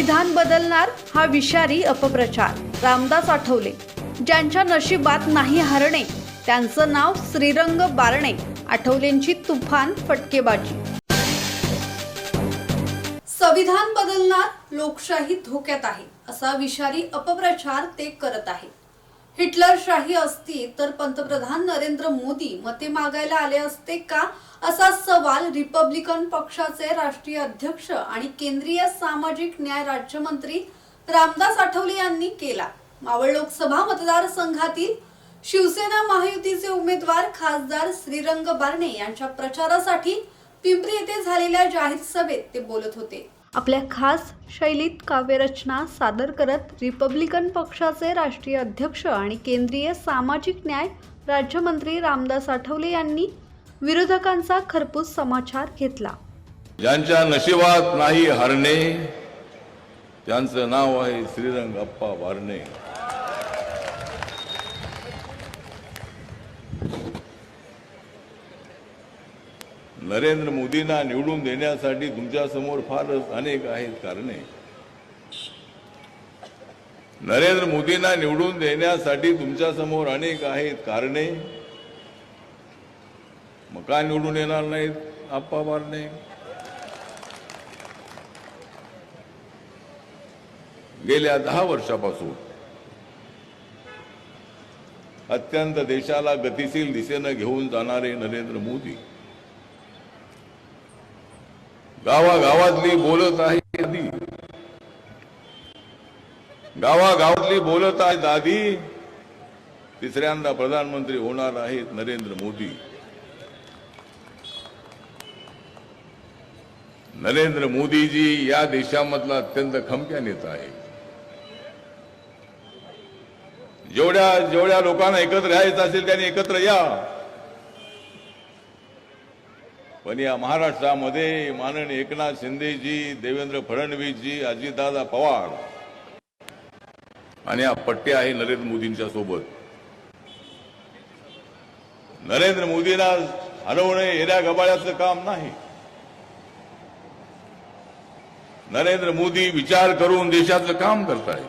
संविधान बदलणार हा विषारी अपप्रचार. रामदास आठवले ज्यांच्या नशिबात नाही हरणे त्यांचं नाव श्रीरंग बारणे आठवलेंची तुफान फटकेबाजी. संविधान बदलणार लोकशाही धोक्यात आहे असा विषारी अपप्रचार ते करत आहे. हिटलरशाही असती तर पंतप्रधान नरेंद्र मोदी मते मागायला आले असते का? असा सवाल रिपब्लिकन पक्षाचे राष्ट्रीय अध्यक्ष आणि केंद्रीय सामाजिक न्याय राज्यमंत्री रामदास आठवले यांनी केला. मावळ लोकसभा मतदारसंघातील शिवसेना महायुतीचे उमेदवार खासदार श्रीरंग बारणे यांच्या प्रचारासाठी पिंपरी येथे झालेल्या जाहीर सभेत ते बोलत होते. आपल्या खास शैलीत काव्यरचना सादर करत रिपब्लिकन पक्षाचे राष्ट्रीय अध्यक्ष आणि केंद्रीय सामाजिक न्याय राज्यमंत्री रामदास आठवले यांनी विरोधकांचा खरपूस समाचार घेतला. ज्यांच्या नशिबात नाही हरणे त्यांचं नाव आहे श्रीरंग अप्पा वारणे. नरेंद्र मोदींना निवडून देण्यासाठी तुमच्यासमोर फारच अनेक आहेत कारणे. नरेंद्र मोदींना निवडून देण्यासाठी तुमच्यासमोर अनेक आहेत कारणे. मग का निवडून येणार नाहीत? आप्पा मारणे. गेल्या दहा वर्षापासून अत्यंत देशाला गतिशील दिशेनं घेऊन जाणारे नरेंद्र मोदी गावागावातली बोलत आहे दादी. गावागावातली बोलत आहे दादी. तिसऱ्यांदा प्रधानमंत्री होणार आहेत नरेंद्र मोदी. नरेंद्र मोदीजी या देशामधला अत्यंत खमक्या नेता आहे जेवढ्या जेवढ्या लोकांना एकत्र यायचं असेल त्यांनी एकत्र या. पण या महाराष्ट्रामध्ये माननीय एकनाथ शिंदेजी देवेंद्र फडणवीसजी अजितदादा पवार आणि हा पट्टे आहे नरेंद्र मोदींच्या सोबत. नरेंद्र मोदींना हरवणे येऱ्या गबाळ्याचं काम नाही. नरेंद्र मोदी विचार करून देशाचं काम करताय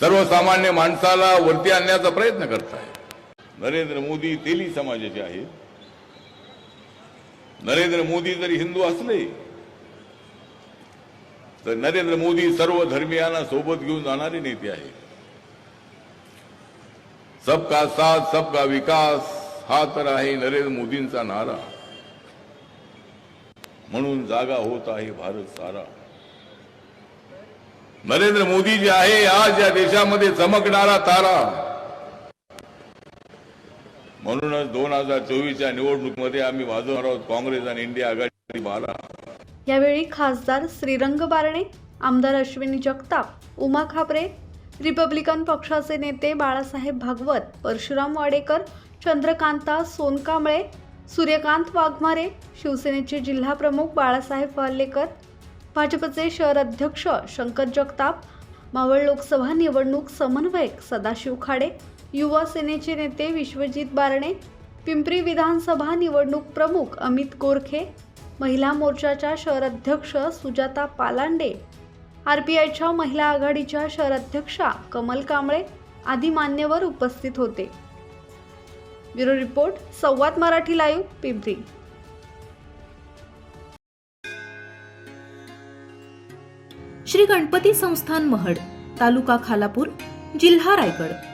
सर्वसामान्य माणसाला वरती आणण्याचा प्रयत्न करताय नरेंद्र मोदी तेली समाजाचे आहेत. नरेंद्र मोदी जरी हिंदू असले तर नरेंद्र मोदी सर्व धर्मियांना सोबत घेऊन जाणारे नेते आहेत. सबका साथ सबका विकास हा तर आहे नरेंद्र मोदींचा नारा. म्हणून जागा होत आहे भारत सारा. नरेंद्र मोदी जे आहे आज या देशामध्ये चमकणारा तारा. म्हणूनच दोन हजार चोवीसच्या निवडणुकीमध्ये आम्ही वाजवणार आहोत काँग्रेस आणि इंडिया आघाडी बाला यावेळी खासदार श्रीरंग बारणे आमदार अश्विनी जगताप उमा खापरे रिपब्लिकन पक्षाचे नेते बाळासाहेब भागवत परशुराम वाडेकर चंद्रकांता सोनकांबळे सूर्यकांत वाघमारे शिवसेनेचे जिल्हा प्रमुख बाळासाहेब वाल्लेकर भाजपचे शहर अध्यक्ष शंकर जगताप मावळ लोकसभा निवडणूक समन्वयक सदाशिव खाडे युवा सेनेचे नेते विश्वजित बारणे पिंपरी विधानसभा निवडणूक प्रमुख अमित गोरखे महिला मोर्चाच्या शहराध्यक्ष सुजाता पालांडे आर पी आयच्या महिला आघाडीच्या शहराध्यक्षा कमल कांबळे आदी मान्यवर उपस्थित होते. Bureau report Samvad Marathi live Pimpri. Shri Ganpati संस्थान महड तालुका खालापूर जिल्हा रायगड.